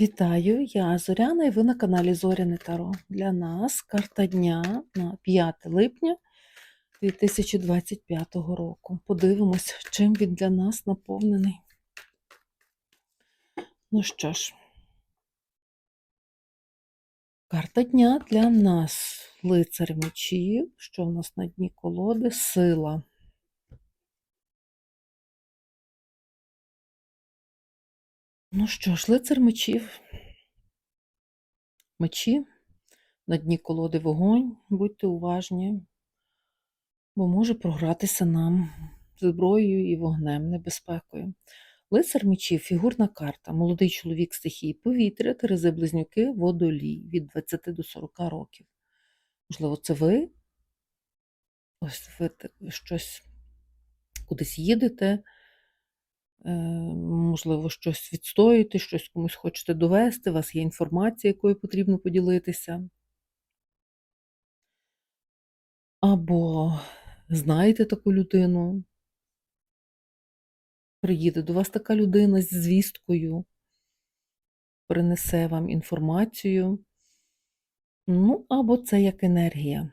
Вітаю, я Зоряна і ви на каналі Зоряне Таро. Для нас карта дня на 5 липня 2025 року. Подивимось, чим він для нас наповнений. Ну що ж, карта дня для нас лицар мечів, що в нас на дні колоди, сила. Ну що ж, лицар мечів. Мечі, на дні колоди вогонь, будьте уважні, бо може програтися нам зброєю і вогнем, небезпекою. Лицар мечів, фігурна карта, молодий чоловік стихії повітря, Терези близнюки, водолій від 20 до 40 років. Можливо, це ви? Ось ви щось кудись їдете, можливо, щось відстоїте, щось комусь хочете довести, у вас є інформація, якою потрібно поділитися. Або знаєте таку людину, приїде до вас така людина з звісткою, принесе вам інформацію. Ну, або це як енергія.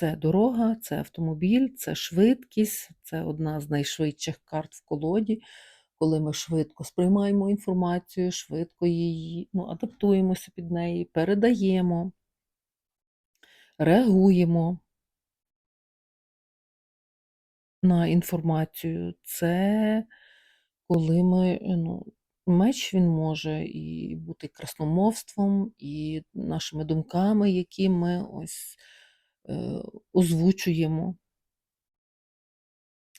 Це дорога, це автомобіль, це швидкість, це одна з найшвидших карт в колоді, коли ми швидко сприймаємо інформацію, швидко її ну, адаптуємося під неї, передаємо, реагуємо на інформацію. Це коли ми, ну, меч він може і бути красномовством, і нашими думками, які ми ось озвучуємо.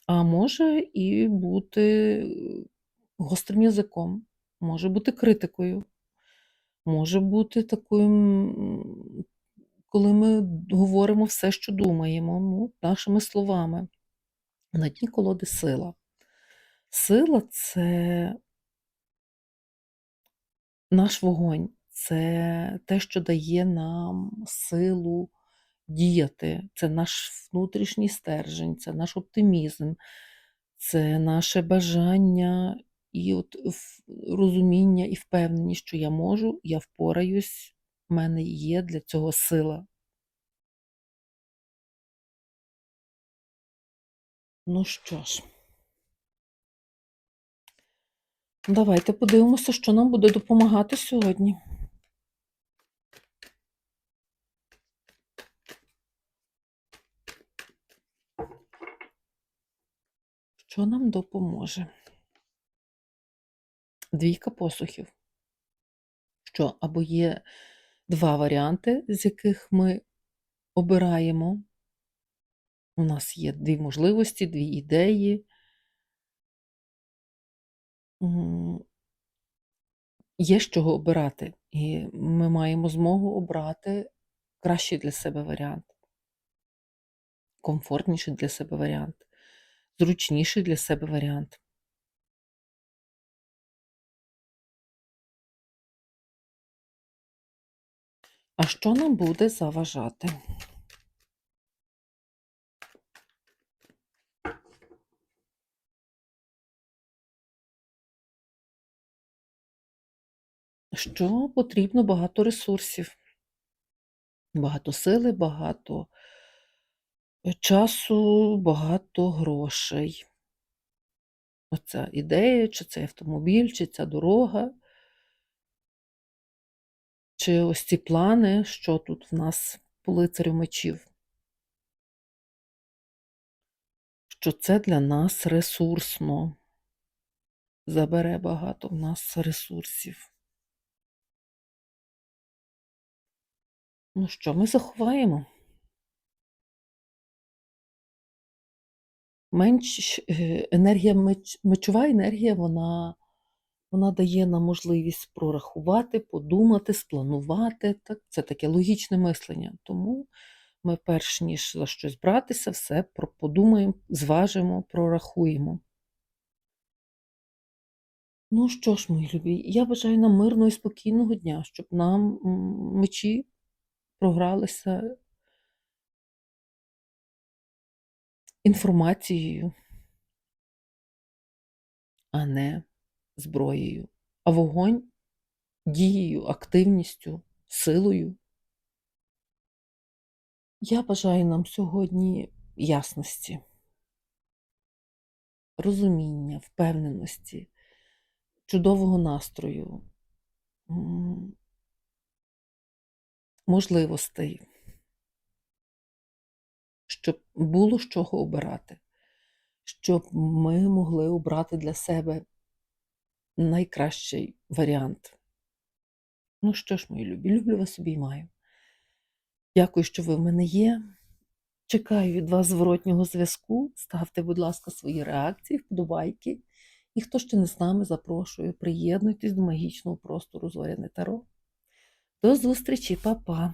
А може і бути гострим язиком, може бути критикою, може бути таким, коли ми говоримо все, що думаємо, ну, нашими словами. На дні колоди сила. Сила це наш вогонь, це те, що дає нам силу діяти, це наш внутрішній стержень, це наш оптимізм, це наше бажання і от розуміння і впевненість, що я можу, я впораюсь, в мене є для цього сила. Ну що ж, давайте подивимося, що нам буде допомагати сьогодні. Що нам допоможе? Двійка посухів. Що або є два варіанти, з яких ми обираємо. У нас є дві можливості, дві ідеї. Є з чого обирати, і ми маємо змогу обрати кращий для себе варіант, комфортніший для себе варіант, зручніший для себе варіант. А що нам буде заважати? Що потрібно багато ресурсів, багато сили, багато часу, багато грошей. Оця ідея, чи цей автомобіль, чи ця дорога, чи ось ці плани, що тут в нас по лицарю мечів. Що це для нас ресурсно, забере багато в нас ресурсів. Ну що, ми заховаємо? Менш е, енергія меч, мечова енергія, вона вона дає нам можливість прорахувати, подумати, спланувати. Так? Це таке логічне мислення. Тому ми, перш ніж за щось братися, все подумаємо, зважимо, прорахуємо. Ну що ж, мої любі, я бажаю нам мирного і спокійного дня, щоб нам мечі програлися інформацією, а не зброєю. А вогонь дією, активністю, силою. Я бажаю нам сьогодні ясності, розуміння, впевненості, чудового настрою, можливостей, щоб було з чого обирати, щоб ми могли обрати для себе найкращий варіант. Ну що ж, мої любі, люблю вас обіймаю. Дякую, що ви в мене є. Чекаю від вас зворотнього зв'язку. Ставте, будь ласка, свої реакції, вподобайки. І хто ще не з нами, запрошую, приєднуйтесь до магічного простору Зоряне Таро. До зустрічі, па-па!